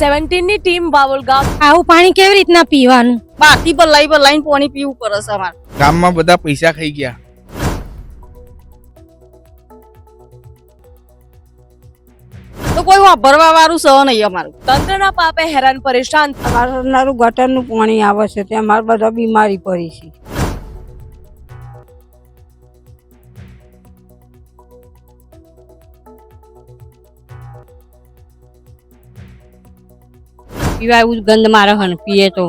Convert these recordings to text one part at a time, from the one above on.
સેવન્ટીનની team બાવલ ગામ. આવું પાણી કેવી રીતના પીવાનું? બાકી પર લઈ પર લઈને પાણી પીવું પડે છે અમારે. ગામમાં બધા પૈસા ખાઈ ગયા. તો કોઈ વાપરવા વાળું સહ નહીં અમારું. તંત્રના પાપે હેરાન પરેશાન. અમારું ગટરનું પાણી આવે છે તે અમારે બધા બીમારી પડી છે. પીવા એવું ગંધ મારે હન પીએ તો.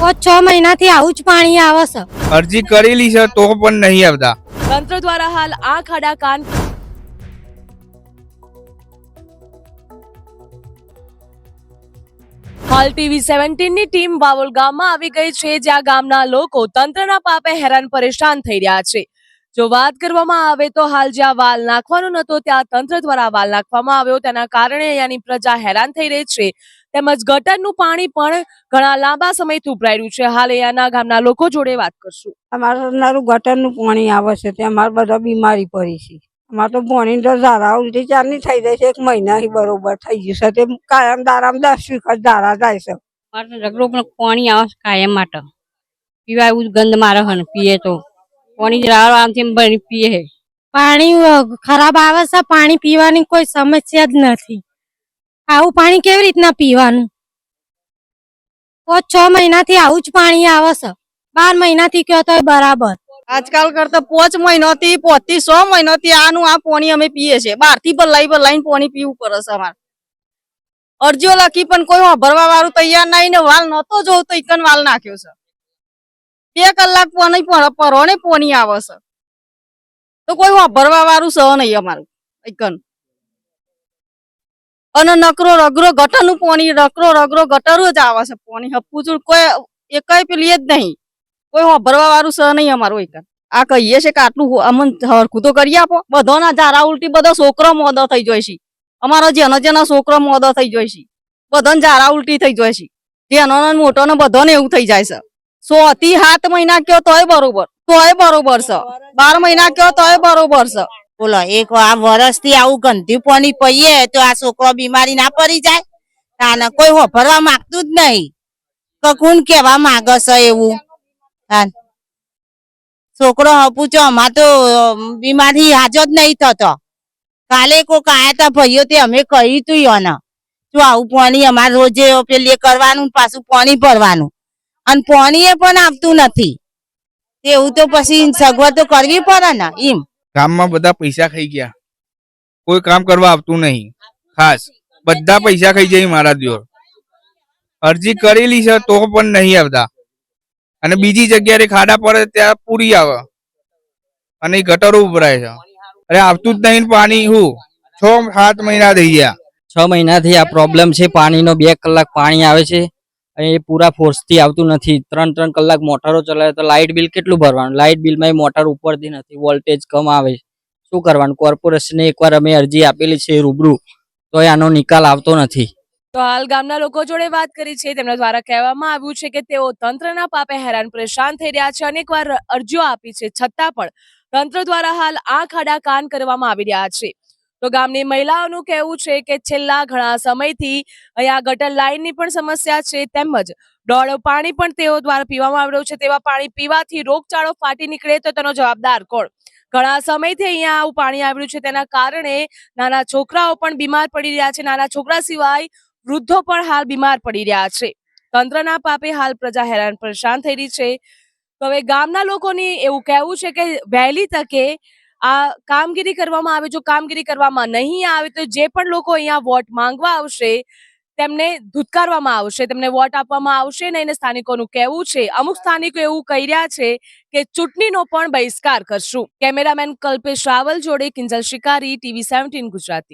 પાંચ છ મહિનાથી આવું જ પાણી આવે છે. અરજી કરેલી છે તો પણ નહીં આવતા. તંત્ર દ્વારા હાલ આ ખાડા કાન હાલ ટીવી સેવન્ટીનની ટીમ વાવોલ ગામમાં આવી ગઈ છે જ્યાં ગામના લોકો તંત્રના પાપે હેરાન પરેશાન થઈ રહ્યા છે. જો વાત કરવામાં આવે તો હાલ જ્યાં વાલ નાખવાનો નતો ત્યાં તંત્ર દ્વારા વાલ નાખવામાં આવ્યો. તેના કારણે અહીંયાની પ્રજા હેરાન થઈ રહી છે. તેમજ ગટરનું પાણી પણ ઘણા લાંબા સમયથી ઉભરાયેલું છે. હાલ અહીંયાના ગામના લોકો જોડે વાત કરશું. અમારું ગટરનું પાણી આવે છે તે અમારે બધા બીમારી પડી છે. અમારે તો ભણી તો ધારા ઉલટી ચારની થઈ જાય છે. એક મહિનાથી બરોબર થઈ ગયું છે. તે કાયમ દારામ દસ વખત ધારા જાય છે. મારે રગડો પણ પાણી આવે છે કાયમ માટે. પીવા એવું ગંધ મારે હન પીએ તો. પાણી રાવ આમથી બની પીએ પાણી ખરાબ આવે છે. પાણી પીવાની કોઈ સમસ્યા જ નથી. આવું પાણી કેવી રીતના પીવાનું? પાંચ છ મહિનાથી આવું જ પાણી આવે છે. બાર મહિનાથી કયો તો બરાબર. આજકાલ કરતા પાંચ મહિનાથી પોતથી સો મહિનાથી આનું આ પાણી અમે પીએ છીએ. બારથી બદલાઈ બદલાઈને પાણી પીવું પડે છે અમારે. અરજીઓ લખી પણ કોઈ ભરવા વાળું તૈયાર નહીં ને વાલ નતો જોઉં તો એક વાલ નાખ્યો છે. બે કલાક પાણી પરોને પાણી આવે છે. તો કોઈ ભરવા વાળું સહ નહીં અમારું ઈકન અને નકરો રગરો ગટરનું પાણી નકરો રગરો ગટર જ આવે છે પાણી. હપુચું કોઈ એકય પેલી જ નહીં. કોઈ હોભરવા વાળું સહ નહીં અમારું એક આ કહીએ છે કે આટલું અમન હરખું તો કરી આપો. બધાના ઝારા ઉલટી બધા છોકરો મોદો થઈ જાય છે. અમારો જેનો જેનો છોકરો મોદો થઈ જાય છે. બધાને ઝારા ઉલટી થઈ જાય છે. જેનો મોટો ને બધાને એવું થઈ જાય છે. સો થી સાત મહિના કયો તોય બરોબર. તોય બરોબર છે. બાર મહિના કયો તોય બરોબર છે. બોલો, એક આ વરસથી આવું ગંદુ પાણી પીએ તો આ છોકરો બીમારી ના પડી જાય. તાને કોઈ હોભરવા માંગતું જ નહીં. તો કોણ કેવા માંગે છે એવું. છોકરો પૂછો, અમાર તો બીમારી હાજો જ નહીં થતો. કાલે કોક આયા તા ભાઈઓ તે અમે કહ્યું તું યોને. જો આવું પાણી અમારે રોજે પેલી કરવાનું, પાછું પાણી ભરવાનું. અને પાણી એ પણ આવતું નથી. એવું તો પછી સગવડ તો કરવી પડે ને, એમ. ગામમાં બધા પૈસા ખાઈ ગયા. કોઈ કામ કરવા આવતું નહીં. ખાસ. બધા પૈસા ખાઈ જાય મારા દિયોર. અરજી કરેલી છે તો પણ નહીં આવતા. અને બીજી જગ્યાએ ખાડા પડે ત્યાં પૂરી આવે. અને ગટરો ઉભરાય છે. અરે આવતું જ નહીં પાણી હું? છ, સાત મહિના થઈ ગયા. છ મહિનાથી આ પ્રોબ્લેમ છે. પાણીનો બે કલાક પાણી આવે છે. એ પૂરા ફોર્સથી આવતું નથી. ત્રણ ત્રણ કલાક મોટરો ચલાવે તો લાઇટ બિલ કેટલું ભરવાનું? લાઇટ બિલમાં એ મોટર ઉપરથી નથી વોલ્ટેજ કમ આવે શું કરવાનું? કોર્પોરેશને એકવાર અમે અરજી આપેલી છે રૂબરૂ તો આનો નિકાલ આવતો નથી. તો હાલ ગામના લોકો જોડે વાત કરી છે. તેમના દ્વારા કહેવામાં આવ્યું છે કે તેઓ તંત્રના પાપે હેરાન પરેશાન થઈ રહ્યા છે. અનેકવાર અરજીઓ આપી છે. છતાં પણ તંત્ર દ્વારા હાલ આ ખાડા કાન કરવામાં આવી રહ્યા છે. તો ગામની મહિલાઓનું કહેવું છે કે છેલ્લા ઘણા સમયથી અહીંયા ગટર લાઇનની પણ સમસ્યા છે, તેમજ દોડ પાણી પણ તેઓ દ્વારા પીવામાં આવી રહ્યું છે, તેવા પાણી પીવાથી રોગચાળો ફાટી નીકળે તો તેનો જવાબદાર કોણ? ઘણા સમયથી અહીંયા આવું પાણી આવ્યું છે, તેના કારણે નાના છોકરાઓ પણ બીમાર પડી રહ્યા છે, નાના છોકરા સિવાય વૃદ્ધો પણ હાલ બીમાર પડી રહ્યા છે. તંત્રના પાપે હાલ પ્રજા હેરાન પરેશાન થઈ રહી છે. તો હવે ગામના લોકોની એવું કહેવું છે કે વહેલી તકે આ કામગીરી કરવામાં આવે, જો કામગીરી કરવામાં નહીં આવે, તો જે પણ લોકો અહીંયા વોટ માંગવા આવશે, તેમને ધુતકારવામાં આવશે, તેમને વોટ આપવામાં આવશે ને એને સ્થાનિકોનું કહેવું છે. અમુક સ્થાનિકો એવું કહી રહ્યા છે કે ચૂંટણીનો પણ બહિષ્કાર કરશું. કેમેરામેન કલ્પેશ રાવલ જોડે કિંજલ શિકારી, ટીવી સેવન્ટીન ગુજરાતી.